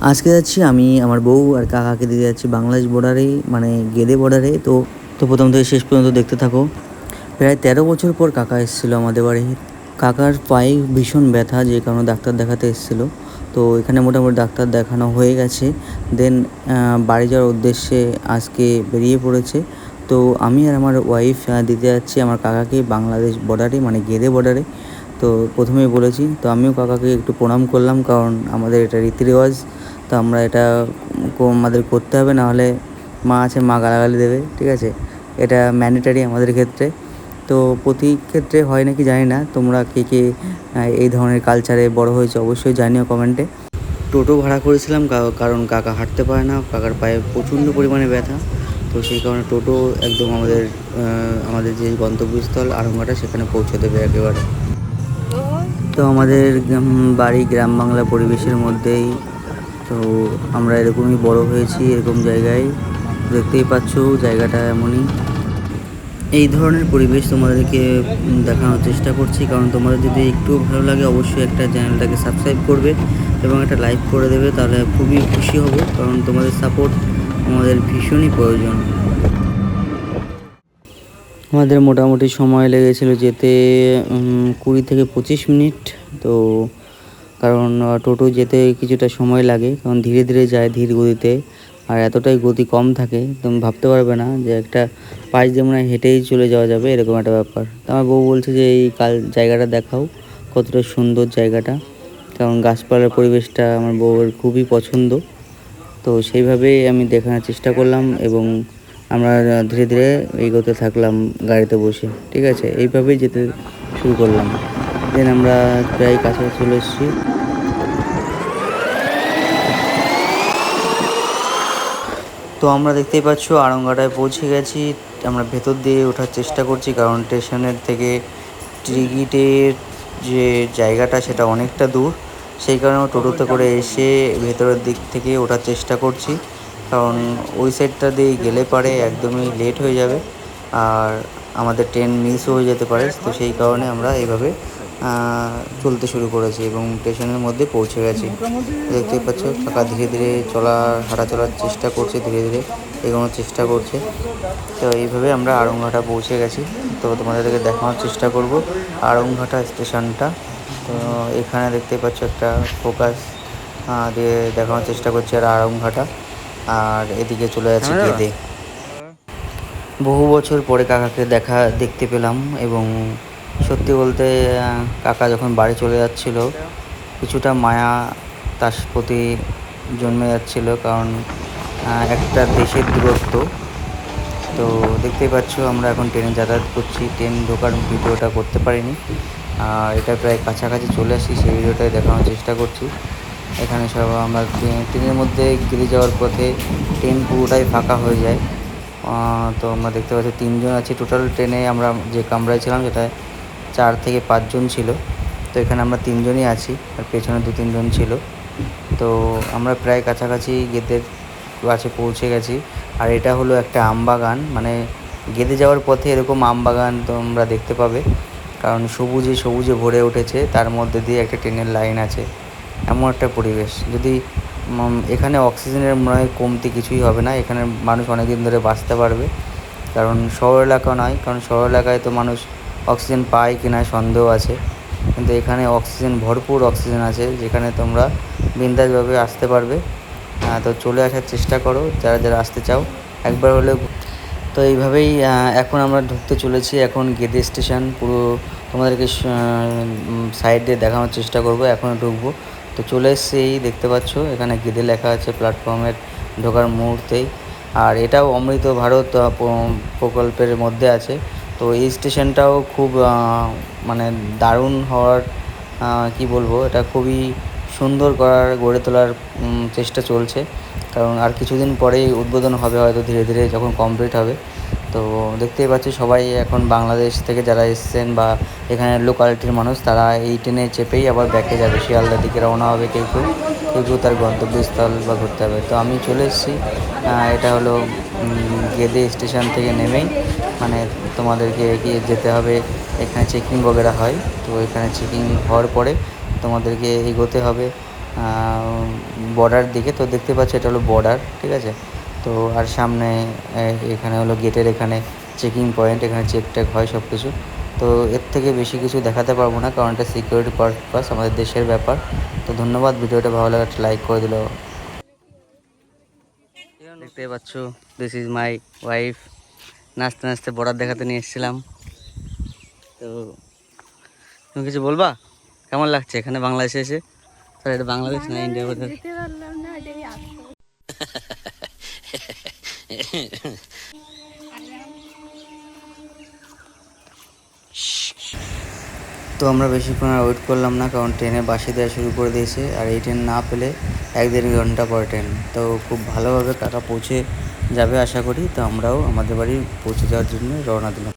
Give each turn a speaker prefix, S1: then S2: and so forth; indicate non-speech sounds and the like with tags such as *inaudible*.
S1: আজকে যাচ্ছি আমি আমার বউ আর কাকাকে দিয়ে যাচ্ছি বাংলাদেশ বর্ডারে মানে গেদে বর্ডারে তো তো প্রথম থেকে শেষ পর্যন্ত দেখতে থাকো। প্রায় তেরো বছর পর কাকা এসেছিল আমাদের বাড়ি। কাকার পায়ে ভীষণ ব্যথা, যে কারণে ডাক্তার দেখাতে এসেছিল। তো এখানে মোটামুটি ডাক্তার দেখানো হয়ে গেছে। দেন বাড়ি যাওয়ার উদ্দেশ্যে আজকে বেরিয়ে পড়েছে। তো আমি আর আমার ওয়াইফ দিতে যাচ্ছি আমার কাকাকে বাংলাদেশ বর্ডারে মানে গেদে বর্ডারে তো প্রথমেই বলেছি, তো আমিও কাকাকে একটু প্রণাম করলাম, কারণ আমাদের এটা রীতি রেওয়াজ তো আমরা এটা আমাদের করতে হবে নাহলে মা আছে, মা গালাগালি দেবে, ঠিক আছে? এটা ম্যান্ডেটারি আমাদের ক্ষেত্রে। তো প্রতি ক্ষেত্রে হয় নাকি জানি না, তোমরা কে কে এই ধরনের কালচারে বড় হয়েছে অবশ্যই জানিও কমেন্টে টোটো ভাড়া করেছিলাম কারণ কাকা হাঁটতে পারে না, কাকার পায়ে প্রচণ্ড পরিমাণে ব্যথা। তো সেই কারণে টোটো একদম আমাদের আমাদের যে গন্তব্যস্থল আরঙ্গাটা, সেখানে পৌঁছে দেবে একেবারে। তো আমাদের বাড়ি গ্রাম বাংলা পরিবেশের মধ্যেই। তো আমরা এরকমই বড় হয়েছি এরকম জায়গায়। দেখতেই পাচ্ছ জায়গাটা এমনই। এই ধরনের পরিবেশ তোমাদেরকে দেখানোর চেষ্টা করছি। কারণ তোমাদের যদি একটু ভালো লাগে অবশ্যই একটা চ্যানেলটাকে সাবস্ক্রাইব করবে এবং একটা লাইক করে দেবে, তাহলে খুবই খুশি হব। কারণ তোমাদের সাপোর্ট আমাদের ভীষণই প্রয়োজন। আমাদের মোটামুটি সময় লেগেছিল যেতে কুড়ি থেকে পঁচিশ মিনিট। তো কারণ টোটো যেতে কিছুটা সময় লাগে, কারণ ধীরে ধীরে যায় ধীর গতিতে। আর এতটাই গতি কম থাকে তুমি ভাবতে পারবে না যে একটা পাশ দিয়ে মনে হয় হেঁটেই চলে যাওয়া যাবে, এরকম একটা ব্যাপার। তো আমার বউ বলছে যে, এই কাল জায়গাটা দেখাও, কতটা সুন্দর জায়গাটা। কারণ গাছপালার পরিবেশটা আমার বউয়ের খুবই পছন্দ। তো সেইভাবেই আমি দেখানোর চেষ্টা করলাম এবং আমরা ধীরে ধীরে এগোতে থাকলাম গাড়িতে বসে, ঠিক আছে? এইভাবেই যেতে শুরু করলাম। দেন আমরা প্রায় কাছাকাছি চলে এসেছি। তো আমরা দেখতেই পাচ্ছ আরঙ্গাটায় পৌঁছে গেছি। আমরা ভেতর দিয়ে ওঠার চেষ্টা করছি, কারণ স্টেশনের থেকে টিকিটের যে জায়গাটা, সেটা অনেকটা দূর। সেই কারণে টোটোতে করে এসে ভেতরের দিক থেকে ওঠার চেষ্টা করছি। কারণ ওই সাইডটা দিয়ে গেলে পারে, একদমই লেট হয়ে যাবে আর আমাদের ট্রেন মিসও হয়ে যেতে পারে। তো সেই কারণে আমরা এইভাবে চলতে শুরু করেছি এবং স্টেশনের মধ্যে পৌঁছে গেছি। দেখতেই পাচ্ছ কাকা ধীরে ধীরে চলা হাঁটা চলার চেষ্টা করছে, ধীরে ধীরে এগোনোর চেষ্টা করছে। তো এইভাবে আমরা আড়ংঘাটা পৌঁছে গেছি। তো তোমাদেরকে দেখানোর চেষ্টা করব আড়ংঘাটা স্টেশনটা তো এখানে দেখতেই পাচ্ছ একটা ফোকাস দিয়ে দেখানোর চেষ্টা করছে আর আড়ংঘাটা। আর এদিকে চলে যাচ্ছে গেদে। বহু বছর পরে কাকাকে দেখা দেখতে পেলাম এবং সত্যি বলতে কাকা যখন বাড়ি চলে যাচ্ছিল কিছুটা মায়া তার প্রতি জন্মে যাচ্ছিল কারণ একটা দেশের দূরত্ব। তো দেখতেই পাচ্ছ আমরা এখন ট্রেনে যাতায়াত করছি। ট্রেন ঢোকার ভিডিওটা করতে পারিনি। আর এটা প্রায় কাছাকাছি চলে আসি সেই ভিডিওটাই দেখানোর চেষ্টা করছি। এখানে সব আমরা ট্রেন- ট্রেনের মধ্যে গিরে যাওয়ার পথে ট্রেন পুরোটাই ফাঁকা হয়ে যায়। তো আমরা দেখতে পাচ্ছি তিনজন আছি। টোটাল ট্রেনে আমরা যে কামরায় ছিলাম সেটা চার থেকে পাঁচজন ছিল। তো এখানে আমরা তিনজনই আছি আর পেছনে দু তিনজন ছিল। তো আমরা প্রায় কাছাকাছি গেদের কাছে পৌঁছে গেছি। আর এটা হলো একটা আম বাগান। মানে গেদে যাওয়ার পথে এরকম আম বাগান তোমরা দেখতে পাবে। কারণ সবুজে সবুজে ভরে উঠেছে। তার মধ্যে দিয়ে একটা ট্রেনের লাইন আছে। এমন একটা পরিবেশ। যদি এখানে অক্সিজেনের মনে হয় কমতি কিছুই হবে না, এখানে মানুষ অনেক দিন ধরে বাঁচতে পারবে। কারণ শহর এলাকা নয়, কারণ শহর এলাকায় তো মানুষ অক্সিজেন পায় কি না সন্দেহ আছে। কিন্তু এখানে অক্সিজেন, ভরপুর অক্সিজেন আছে, যেখানে তোমরা বিন্দাসভাবে আসতে পারবে। তো চলে আসার চেষ্টা করো, যারা যারা আসতে চাও, একবার হলেও। তো এইভাবেই এখন আমরা ঢুকতে চলেছি, এখন গেদে স্টেশন, পুরো তোমাদেরকে সাইড দিয়ে দেখানোর চেষ্টা করব এখন ঢুকবো। তো চলে এসছি দেখতে পাচ্ছ, এখানে গেদে লেখা আছে প্ল্যাটফর্মের ঢোকার মুহূর্তেই। আর এটাও অমৃত ভারত প্রকল্পের মধ্যে আছে। তো এই স্টেশনটাও খুব মানে দারুণ হওয়ার কি বলব, এটা খুবই সুন্দর করার, গড়ে তোলার চেষ্টা চলছে। কারণ আর কিছুদিন পরেই উদ্বোধন হবে হয়তো ধীরে ধীরে যখন কমপ্লিট হবে। তো দেখতেই পাচ্ছি সবাই এখন বাংলাদেশ থেকে যারা এসছেন বা এখানে লোকালিটির মানুষ, তারা এই ট্রেনে চেপেই আবার ব্যাকে যাবে। শিয়ালদার দিকে রওনা হবে কেউ কেউ কেউ কেউ তার গন্তব্যস্থল বা ঘুরতে হবে। তো আমি চলে এসেছি। এটা হলো গেদে স্টেশন থেকে নেমেই। মানে তোমাদেরকে এগিয়ে যেতে হবে। এখানে চেকিং বগেরা হয়। তো এখানে চেকিং হওয়ার পরে তোমাদেরকে এগোতে হবে। বর্ডার দিকে। তো দেখতে পাচ্ছ এটা হলো বর্ডার ঠিক আছে? তো আর সামনে এখানে হলো গেটের এখানে চেকিং পয়েন্ট এখানে চেক টেক হয় সব কিছু তো এর থেকে বেশি কিছু দেখাতে পারব না কারণ এটা সিকিউরিটি পারপাস আমাদের দেশের ব্যাপার। তো ধন্যবাদ ভিডিওটা ভালো লাগে একটা লাইক করে দিলো। দেখতে পাচ্ছ দিস ইজ মাই ওয়াইফ নাচতে নাচতে বর্ডার দেখাতে নিয়ে এসেছিলাম। তো তুমি কিছু বলবা? কেমন লাগছে এখানে বাংলাদেশে এসে? স্যার এটা বাংলাদেশ না ইন্ডিয়া বোধহয় *laughs*
S2: যেতে পারলাম না এটাই আসতো
S1: তো আমরা বেশিক্ষণ আর ওয়েট করলাম না, কারণ ট্রেনে বাসি দেওয়া শুরু করে দিয়েছে, আর এই ট্রেন না পেলে এক দেড় ঘণ্টা পর ট্রেন তো খুব ভালোভাবে কাকা পৌঁছে যাবে আশা করি, তো আমরাও আমাদের বাড়ি পৌঁছে যাওয়ার জন্য রওনা দিলাম।